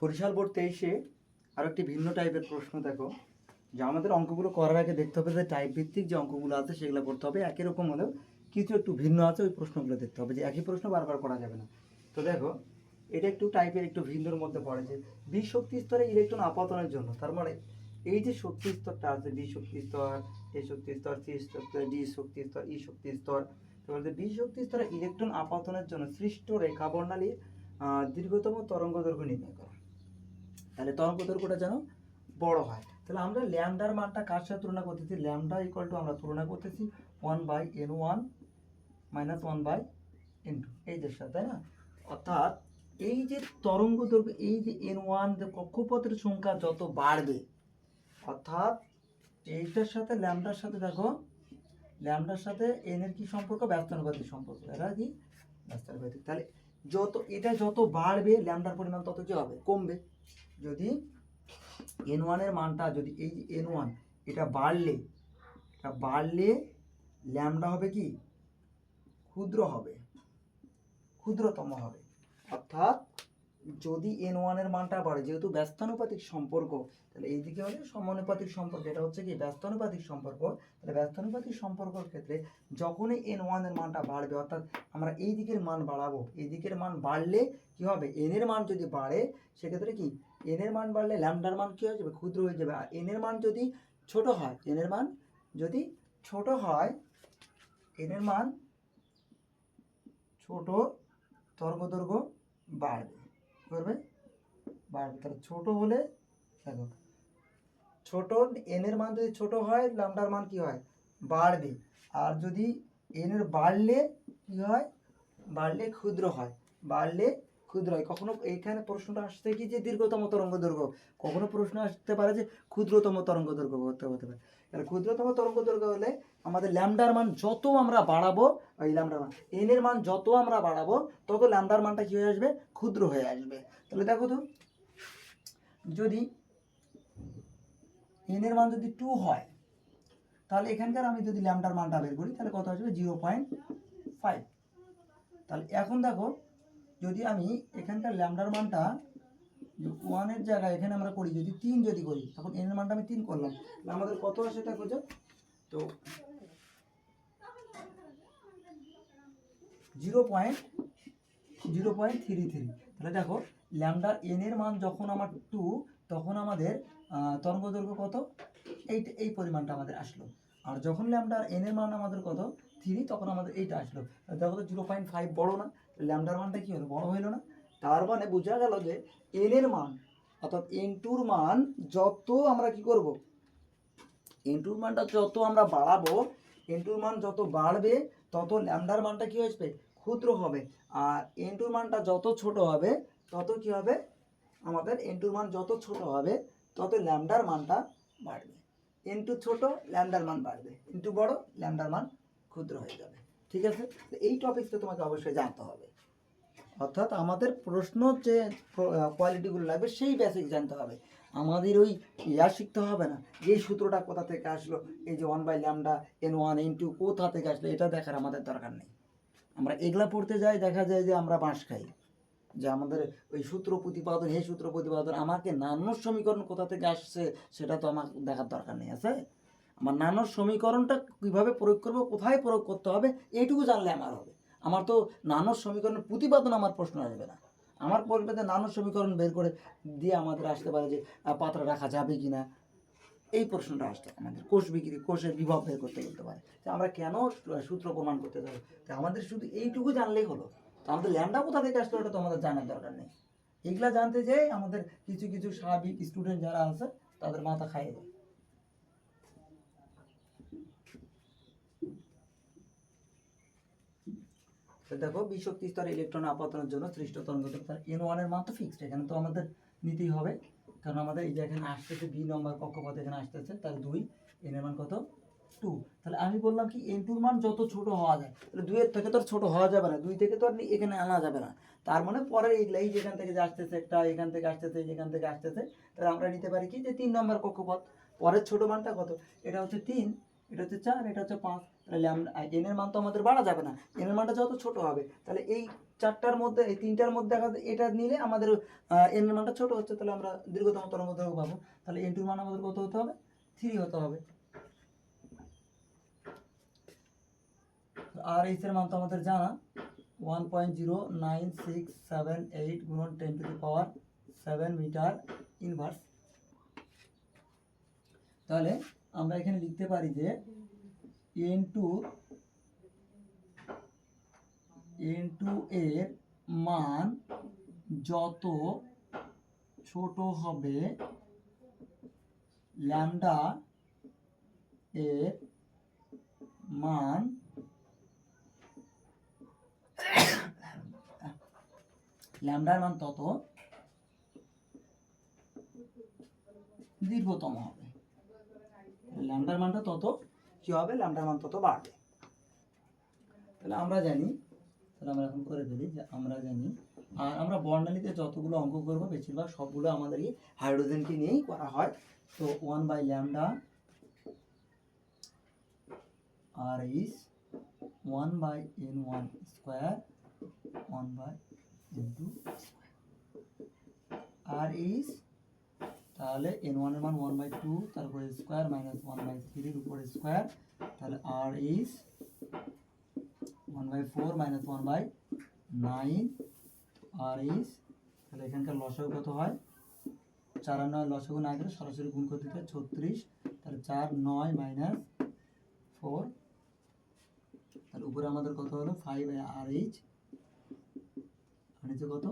Barishal board তেইশে আরও একটি ভিন্ন টাইপের প্রশ্ন দেখো, যে আমাদের অঙ্কগুলো করার আগে দেখতে হবে যে টাইপ ভিত্তিক যে অঙ্কগুলো আছে সেগুলো করতে হবে, একই রকম হলেও কিছু একটু ভিন্ন আছে ওই প্রশ্নগুলো দেখতে হবে, যে একই প্রশ্ন বারবার করা যাবে না। তো দেখো, এটা একটু টাইপের একটু ভিন্নর মধ্যে পড়ে যে বি শক্তি স্তরে ইলেকট্রন আপাতনের জন্য, তার মানে এই যে শক্তি স্তরটা আছে বি শক্তি স্তর, এ শক্তি স্তর, সি শক্তি ডি শক্তি স্তর, ই শক্তি স্তর তো বলতে বি শক্তি স্তরে ইলেকট্রন আপাতনের জন্য সৃষ্ট রেখা বর্ণালীর দীর্ঘতম তরঙ্গ দৈর্ঘ্য নির্ণয় করা। তাহলে তরঙ্গ দৈর্ঘ্যটা যেন বড় হয়। তাহলে আমরা ল্যামডার মানটা কার সাথে তুলনা করতেছি? ল্যামডা ইকুয়াল টু আমরা তুলনা করতেছি one by n one minus one by n two এই যে সাথে, তাই না? অর্থাৎ এই যে তরঙ্গ দৈর্ঘ্য, এই যে এন ওয়ান যে কক্ষপথের সংখ্যা যত বাড়বে, অর্থাৎ এইটার সাথে ল্যামডার সাথে দেখো, ল্যামডার সাথে এন এর কি সম্পর্ক? ব্যস্তানুপাতিক সম্পর্ক। এরা কি? ব্যস্তানুপাতিক। তাহলে যত, এটা যত বাড়বে, ল্যামডার পরিমাণ তত কি হবে? কমবে। যদি এন ওয়ানের মানটা, যদি এই যে এন ওয়ান এটা বাড়লে এটা বাড়লে ল্যামডা হবে কি? ক্ষুদ্র হবে। ক্ষুদ্রতম হবে। অর্থাৎ যদি এন ওয়ানের মানটা বাড়ে, যেহেতু ব্যস্তানুপাতিক সম্পর্ক, তাহলে এইদিকে হলে সমানুপাতিক সম্পর্ক। এটা হচ্ছে কি? ব্যস্তানুপাতিক সম্পর্ক। তাহলে ব্যস্তানুপাতিক সম্পর্কের ক্ষেত্রে যখনই এন ওয়ানের মানটা বাড়বে, অর্থাৎ আমরা এই দিকের মান বাড়াবো, এই দিকের মান বাড়লে কি হবে? এন এর মান যদি বাড়ে, সেক্ষেত্রে কি? এন এর মান বাড়লে ল্যামডার মান কি হয়ে যাবে? ক্ষুদ্র হয়ে যাবে। আর এন এর মান যদি ছোট হয় এন এর মান যদি ছোট হয় এন এর মান ছোট তর্কদৈর্ঘ্য বাড়বে। কি করবে? বাড়বে। তাহলে ছোট হলে দেখো, ছোট এন এর মান যদি ছোট হয়, ল্যামডার মান কি হয়? বাড়বে। আর যদি এন এর বাড়লে কি হয়? বাড়লে ক্ষুদ্র হয়। বাড়লে ক্ষুদ্র হয়। কখনো এইখানে প্রশ্নটা আসছে কি যে দীর্ঘতম তরঙ্গ দৈর্ঘ্য? কখনো প্রশ্ন আসতে পারে যে ক্ষুদ্রতম তরঙ্গ দৈর্ঘ্য হতে হতে পারে। তাহলে ক্ষুদ্রতম তরঙ্গ দৈর্ঘ্য হলে আমাদের ল্যামডার মান যত আমরা বাড়াবো ওই ল্যামডার মান এন এর মান যত আমরা বাড়াবো, তত ল্যামডার মানটা কি হয়ে আসবে? ক্ষুদ্র হয়ে আসবে। তাহলে দেখো তো, যদি এন এর মান যদি টু হয়, তাহলে এখানকার আমি যদি ল্যামডার মানটা বের করি, তাহলে কত আসবে? জিরো পয়েন্ট ফাইভ তাহলে এখন দেখো যদি আমি এখানকার ল্যামডার মানটা ওয়ানের জায়গায় এখানে আমরা করি, যদি তিন যদি করি, তখন এনের মানটা আমি তিন করলাম। আমাদের কত আসে দেখো যে, তো zero point zero point three three তাহলে দেখো ল্যামডার এনের মান যখন আমার টু তখন আমাদের তরঙ্গ দৈর্ঘ্য কত? এই এই পরিমাণটা আমাদের আসলো। আর যখন ল্যামডার এনের মান আমাদের কত? থ্রি তখন আমাদের এইটা আসলো। দেখো তো জিরো পয়েন্ট ফাইভ বড়ো না? ল্যামডার মানটা কি হলো? বড় হইল না? তার মানে বোঝা গেল যে এন এর মান, অর্থাৎ এন টুর মান যত আমরা কি করব? এন টুর মানটা যত আমরা বাড়াবো এন টুর মান যত বাড়বে, তত ল্যামডার মানটা কি আসবে? ক্ষুদ্র হবে। আর এন টুর মানটা যত ছোট হবে, তত কি হবে? আমাদের এন টুর মান যত ছোট হবে, তত ল্যামডার মানটা বাড়বে। এন টু ছোট ল্যামডার মান বাড়বে। ইন্টু বড় ল্যামডার মান ক্ষুদ্র হয়ে যাবে। ঠিক আছে? এই টপিকটা তোমাকে অবশ্যই জানতে হবে। অর্থাৎ আমাদের প্রশ্ন যে কোয়ালিটিগুলো লাগবে সেই বেসিক জানতে হবে। আমাদের ওই ইয়া শিখতে হবে না। যে সূত্রটা কোথা থেকে আসলো, এই যে one by lambda n one n two কোথা থেকে আসলো, এটা দেখার আমাদের দরকার নেই। আমরা এগুলা পড়তে যাই, দেখা যায় যে আমরা বাঁশ খাই। যে আমাদের ওই সূত্র প্রতিপাদন এই সূত্র প্রতিপাদন, আমাকে নানোর সমীকরণ কোথা থেকে আসছে, সেটা তো আমার দেখার দরকার নেই, আছে? আমার নানোর সমীকরণটা কীভাবে প্রয়োগ করব, কোথায় প্রয়োগ করতে হবে, এইটুকু জানলে আমার হবে। আমার তো নানোর সমীকরণের প্রতিপাদন আমার প্রশ্ন আসবে না। আমার যে নানোর সমীকরণ বের করে দিয়ে আমাদের আসতে পারে যে পাত্র রাখা যাবে কি না এই প্রশ্নটা আসতে আমাদের কোষ বিক্রি, কোষের বিভব বের করতে বলতে পারে। যে আমরা কেন সূত্র প্রমাণ করতে যাব? তো আমাদের শুধু এইটুকু জানলেই হলো। তো আমাদের ল্যান্ডা কোথা থেকে আসলো ওটা তো আমাদের জানার দরকার নেই। এগুলা জানতে যেয়ে আমাদের কিছু কিছু স্বাভাবিক স্টুডেন্ট যারা আছে, তাদের মাথা খাইয়ে দেয়। তো দেখো, বিশক্তি ইলেকট্রন আপাতনের জন্য সৃষ্ট তরঙ্গ তার এন ওয়ানের মান তো ফিক্সড এখানে তো আমাদের নিতেই হবে। কারণ আমাদের এই যে এখানে আসতেছে বি নম্বর কক্ষপথ এখানে আসতেছে, তার দুই এন এর মান কত? টু তাহলে আমি বললাম কি এন টুর মান যত ছোট হওয়া যায়, তাহলে দুইয়ের থেকে তো আর ছোট হওয়া যাবে না, দুই থেকে তো আর এখানে আনা যাবে না। তার মানে পরের এইগুলা এই যেখান থেকে যে আসতেছে একটা, এখান থেকে আসতেছে, যেখান থেকে আসতেছে, তাহলে আমরা নিতে পারি কি, যে তিন নম্বর কক্ষপথ। পরের ছোট মানটা কত? এটা হচ্ছে তিন। এটা হচ্ছে চার, এটা হচ্ছে পাঁচ। তাহলে এন এর মান তো আমাদের বাড়া যাবে না। এন এর মানটা যত ছোট হবে, তাহলে এই চারটার মধ্যে, এই তিনটার মধ্যে এটা নিলে আমাদের এন এর মানটা ছোট হচ্ছে, তাহলে আমরা দীর্ঘতম তরঙ্গ দৈর্ঘ্য পাবো। তাহলে এন টুর মান আমাদের কত হতে হবে? থ্রি হতে হবে। আর এইচ এর মান তো আমাদের জানা। One point zero nine six seven eight গুণন ten to the power seven metre inverse তাহলে আমরা এখানে লিখতে পারি যে এন টু এন টু এর মান যত ছোট হবে ল্যামডা এর মান ল্যামডার মান তত দীর্ঘতম হবে। ল্যামডার মানটা তত কি হবে? ল্যামডার মান তত বাড়বে। তাহলে আমরা জানি, তাহলে আমরা এখন করে ফেলি যে আমরা জানি, আর আমরা বর্ণালীতে যতগুলো অঙ্ক করব, বেশিরভাগ সবগুলো আমাদের এই হাইড্রোজেনকে নিয়েই করা হয়। তো one by lambda R is one by n one square one by n two square R is তাহলে এন ওয়ানের মান ওয়ান বাই টু তারপরে স্কোয়ার মাইনাস ওয়ান বাই থ্রির উপরে স্কোয়ার তাহলে R is one by four minus one by nine R is তাহলে এখানকার লসাগু কত হয়? চার আর নয় লসাগু না গেলে সরাসরি গুণ করতে দিতে ছত্রিশ, তাহলে চার নয় মাইনাস ফোর তাহলে উপরে আমাদের কত হলো? ফাইভ আর এইচ আর নিচে কত?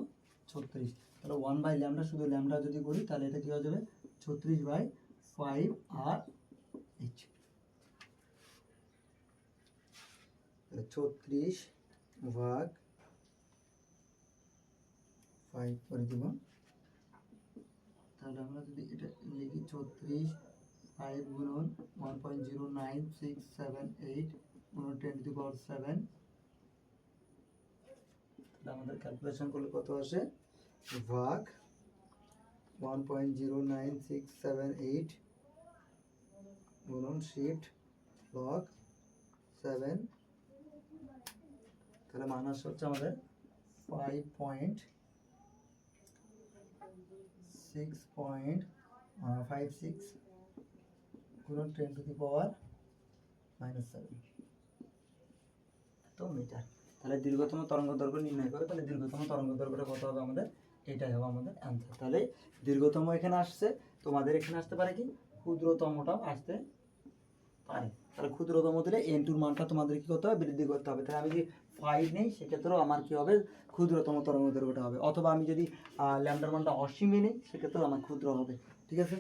ছত্রিশ। তাহলে ওয়ান বাই ল্যামডা শুধু ল্যামডা যদি করি, তাহলে এটা কি হয়ে যাবে? ছত্রিশ বাই ফাইভ আর এইচ ছত্রিশ ভাগ ফাইভ করে দেব। তাহলে আমরা যদি এটা লিখি ছত্রিশ ফাইভ গুণন one point zero nine six seven eight গুণন টেন টু পাওয়ার সেভেন আমাদের ক্যালকুলেশন করলে কত আসে? ভাগ one point zero nine six seven eight গুণন শিফট লগ সেভেন তাহলে মান আসছে হচ্ছে আমাদের five point six point five six গুণন ten to the power minus seven তো মিটার তাহলে দীর্ঘতম তরঙ্গ দৈর্ঘ্য নির্ণয় করে, তাহলে দীর্ঘতম তরঙ্গ দৈর্ঘ্যটা কত হবে আমাদের? এটাই হবে আমাদের অ্যান্সার তাহলে দীর্ঘতম এখানে আসছে, তোমাদের এখানে আসতে পারে কি? ক্ষুদ্রতমটাও আসতে পারে। তাহলে ক্ষুদ্রতম দিলে এন টুর মানটা তোমাদের কি করতে হবে? বৃদ্ধি করতে হবে। তাহলে আমি যদি ফাইভ নেই, সেক্ষেত্রেও আমার কি হবে? ক্ষুদ্রতম তরঙ্গ দৈর্ঘ্যটা হবে। অথবা আমি যদি ল্যামডার মানটা অসীমে নেই, সেক্ষেত্রেও আমার ক্ষুদ্র হবে। ঠিক আছে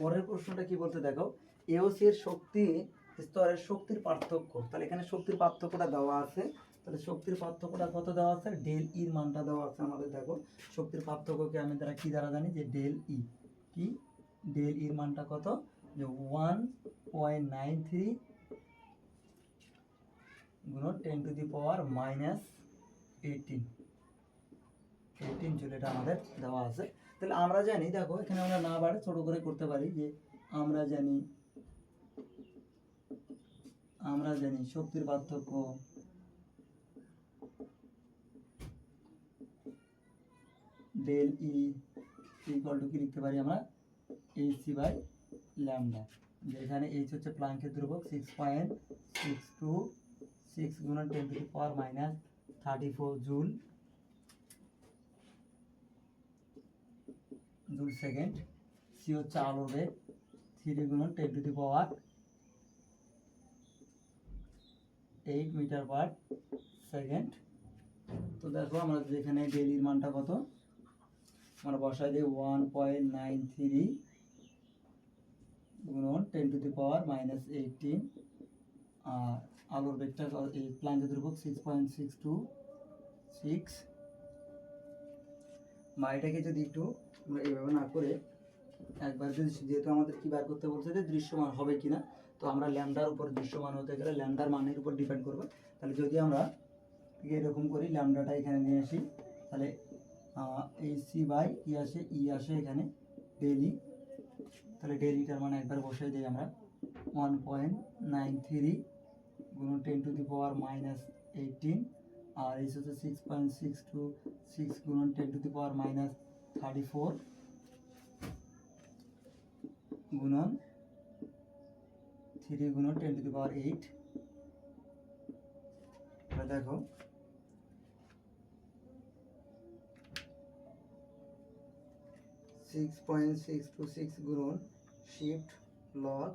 পরের প্রশ্নটা কি বলতে দেখো? এওসি এর শক্তি স্তরের শক্তির পার্থক্য। তাহলে এখানে শক্তির পার্থক্যটা দেওয়া আছে। তাহলে শক্তির পার্থক্যটা কত দেওয়া আছে? ডেল ইর মানটা দেওয়া আছে আমাদের, দেখো। শক্তির পার্থক্যকে আমি দ্বারা কি দ্বারা জানি? যে ডেল ই কি? ডেল ইর মানটা কত? যে ওয়ান পয়েন্ট নাইন থ্রি গুণ ten to the power minus eighteen joule এটা আমাদের দেওয়া আছে। তাহলে আমরা জানি, দেখো, এখানে আমরা না বাড়ে ছোট করে করতে পারি যে আমরা জানি আমরা জানি শক্তির পার্থক্য। ডেল ই ইকুয়াল টু কি লিখতে পারি আমরা? এইচ সি বাই ল্যামডা যেখানে এইচ হচ্ছে প্লাঙ্কের ধ্রুবক six point six two six গুণন ten to power minus thirty four joule joule second. C হচ্ছে আলোর বেগ থ্রি গুণন ten to the power eight metre per second. তো দেখো আমরা যেখানে ডেলির মানটা কত? আমরা বসাই দিই ওয়ান পয়েন্ট নাইন থ্রি গুণন ten to the power minus eighteen. আর আলোর বেগটা এই প্লাঙ্কের ধ্রুবক six point six two six বা এটাকে যদি একটু আমরা এইভাবে না করে একবার যদি যেহেতু আমাদের কি বার করতে বলছে যে দৃশ্যমান হবে কি না তো আমরা ল্যামডার উপর দৃশ্যমান হতে গেলে ল্যামডার মানের উপর ডিপেন্ড করবে। তাহলে যদি আমরা এরকম করি, ল্যামডাটা এখানে নিয়ে আসি, তাহলে এই সি, বাই, ই আসে ই আসে এখানে ডেলি তাহলে ডেলিটার মানে একবার বসাই দিই আমরা। ওয়ান পয়েন্ট নাইন থ্রি গুণন ten to the power minus eighteen আর এই হচ্ছে six point six two six গুণন ten to the power minus thirty four গুণন থ্রি গুণন ten to the power eight দেখো। Six point six two six গুণন shift log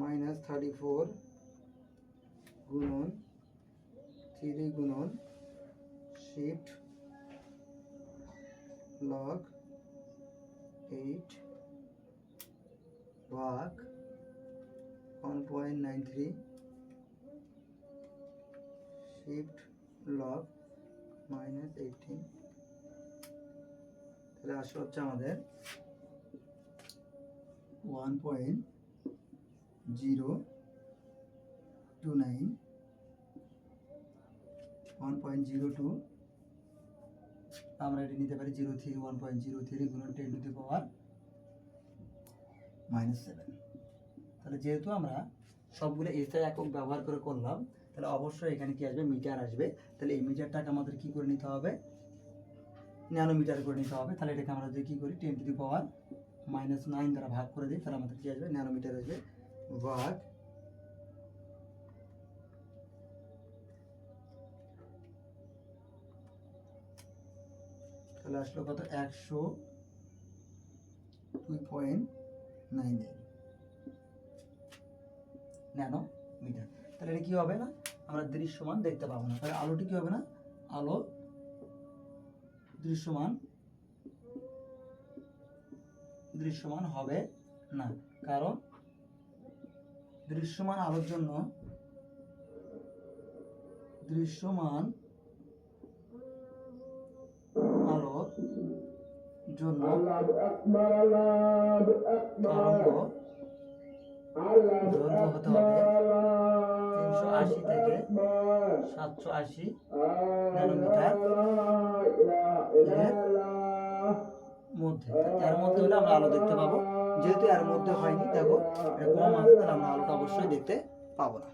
minus thirty four গুণন three গুণন shift log 8 ভাগ 1.93 shift log minus 18 তাহলে আসলে হচ্ছে আমাদের 1.029 1.02 আমরা এটা নিতে পারি zero three one point zero three গুণন ten to the power minus seven. তাহলে যেহেতু আমরা সবগুলো এসআই একক ব্যবহার করে করলাম, তাহলে অবশ্যই এখানে কি আসবে? মিটার আসবে। তাহলে এই মিটারটাকে আমাদের কি করে নিতে হবে? ন্যানোমিটার করে নিতে হবে। তাহলে এটাকে আমরা যদি কী করি? Ten to the power minus nine দ্বারা ভাগ করে দিই, তাহলে আমাদের কি আসবে? ন্যানোমিটার আসবে। ভাগ তাহলে আসলো কত? একশো দুই point nine nine. Nanometre. তাহলে এটা কি হবে না? আমরা দৃশ্যমান দেখতে পাবো না। তাহলে আলোটি কি হবে না? আলো দৃশ্যমান দৃশ্যমান হবে না। কারণ দৃশ্যমান আলোর জন্য দৃশ্যমান জন্য। তরঙ্গ দৈর্ঘ্য হতে হবে। তিনশো আশি থেকে সাতশো আশি ন্যানোমিটার মধ্যে এর মধ্যে। হলে আমরা আলো দেখতে পাবো। যেহেতু এর মধ্যে হয়নি দেখো এটা কম আছে তাহলে আমরা আলোটা অবশ্যই দেখতে পাবো না।